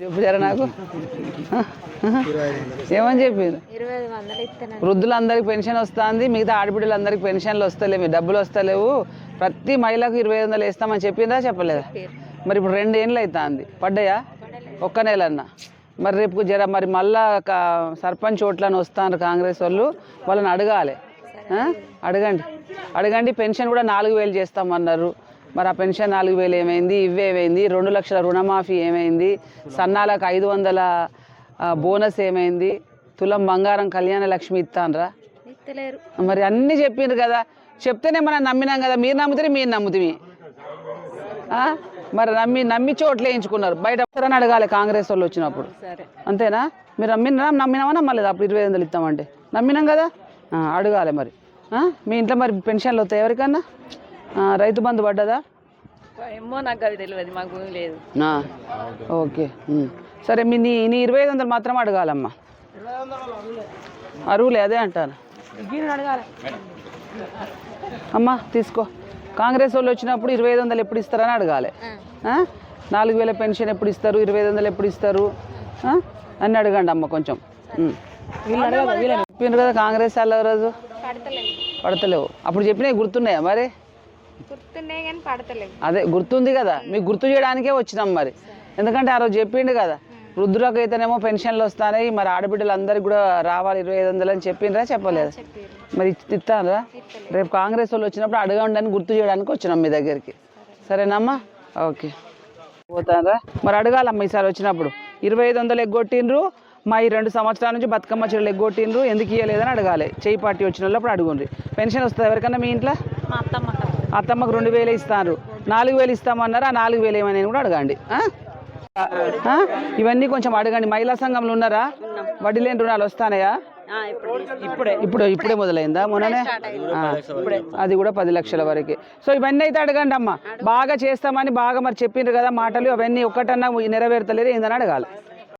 చెప్పు నాకు? ఏమని చెప్పింది వృద్ధులందరికి వృద్ధులందరికీ పెన్షన్ వస్తుంది మిగతా ఆడబిడ్డలందరికి పెన్షన్లు వస్తలేవు డబ్బులు వస్తలేవు. ప్రతి మహిళకు ఇరవై ఐదు వందలు వేస్తామని చెప్పిందా చెప్పలేదా? మరి ఇప్పుడు రెండు ఏళ్ళు అవుతుంది పడ్డాయా? ఒక్క నెలన్నా. మరి రేపు జర మరి మళ్ళా సర్పంచ్ ఓట్లని వస్తాను కాంగ్రెస్ వాళ్ళు వాళ్ళని అడగాలి. అడగండి. అడగండి పెన్షన్ కూడా నాలుగు వేలు చేస్తామన్నారు. మరి ఆ పెన్షన్ నాలుగు వేలు ఏమైంది? ఇవేమైంది రెండు లక్షల రుణమాఫీ ఏమైంది? సన్నాలకు ఐదు వందల బోనస్ ఏమైంది? తులం బంగారం కళ్యాణ లక్ష్మి ఇస్తానరా మరి అన్నీ చెప్పిండ్రు కదా. చెప్తేనే మనం నమ్మినాం కదా. మీరు నమ్ముతారు మీరు నమ్ముతుంది మరి నమ్మి నమ్మి చోట్ల వేయించుకున్నారు బయట అడగాలి కాంగ్రెస్ వాళ్ళు వచ్చినప్పుడు. అంతేనా? మీరు నమ్మినా నమ్మినామా? నమ్మలేదు? అప్పుడు ఇరవై వందలు ఇస్తామంటే. నమ్మినాం కదా? అడగాలి మరి. మీ ఇంట్లో మరి పెన్షన్లు వస్తాయి ఎవరికన్నా? రైతు బంధు పడ్డదా? ఏమో నాకు అది తెలియదు మాకు భూమి లేదు. ఓకే. సరే మీ నీ నీ ఇరవై ఐదు వందలు మాత్రం అడగాలమ్మా. అరువులే అదే అంటాను అమ్మా తీసుకో. కాంగ్రెస్ వాళ్ళు వచ్చినప్పుడు ఇరవై ఐదు వందలు ఎప్పుడు ఇస్తారని అడగాలి? నాలుగు వేల పెన్షన్ ఎప్పుడు ఇస్తారు ఇరవై ఐదు వందలు ఎప్పుడు ఇస్తారు? అని అడగండి అమ్మ కొంచెం. చెప్పిండ్రు కదా కాంగ్రెస్ వాళ్ళు రోజు? పడతలేవు. అప్పుడు చెప్పినవి గుర్తున్నాయా మరి? గుర్తున్నాయి కానీ పడతలేము అదే గుర్తుంది కదా మీకు గుర్తు చేయడానికే వచ్చినాం మరి. ఎందుకంటే ఆ రోజు చెప్పిండు కదా వృద్ధులకు అయితేనేమో పెన్షన్లు వస్తాయి మరి ఆడబిడ్డలందరికీ కూడా రావాలి ఇరవై ఐదు వందలు అని చెప్పిండ్రా? చెప్పలేదు? మరి ఇస్తానరా రేపు కాంగ్రెస్ వాళ్ళు వచ్చినప్పుడు అడగండి అని గుర్తు చేయడానికి వచ్చినాం మీ దగ్గరికి. సరేనమ్మా? ఓకే. పోతానరా మరి అడగాలమ్మా ఈసారి వచ్చినప్పుడు. ఇరవై ఐదు వందలు ఎగ్గొట్టిండ్రు మా ఈ రెండు సంవత్సరాల నుంచి బతుకమ్మ చీరలు ఎగ్గొట్టిండ్రు ఎందుకు ఇవ్వలేదని అడగాలి. చేయి పార్టీ వచ్చిన వాళ్ళప్పుడు అడుగుండ్రి. పెన్షన్ వస్తుంది ఎవరికన్నా మీ ఇంట్లో? మా అత్తమ్మ అత్తమ్మకు రెండు వేలు ఇస్తారు. నాలుగు వేలు ఇస్తామన్నారు? ఆ నాలుగు వేలు ఏమని కూడా అడగండి? ఇవన్నీ కొంచెం అడగండి. మహిళా సంఘంలో ఉన్నారా? వడ్డీ లేని రుణాలు వస్తానయా? ఇప్పుడే. ఇప్పుడు ఇప్పుడే మొదలైందా? మొన్ననే? అది కూడా పది లక్షల వరకు. సో ఇవన్నీ అయితే అడగండి అమ్మా. బాగా చేస్తామని బాగా మరి చెప్పిండ్రు కదా మాటలు అవన్నీ ఒక్కటన్నా నెరవేర్తలేదు ఏందని అడగాలి.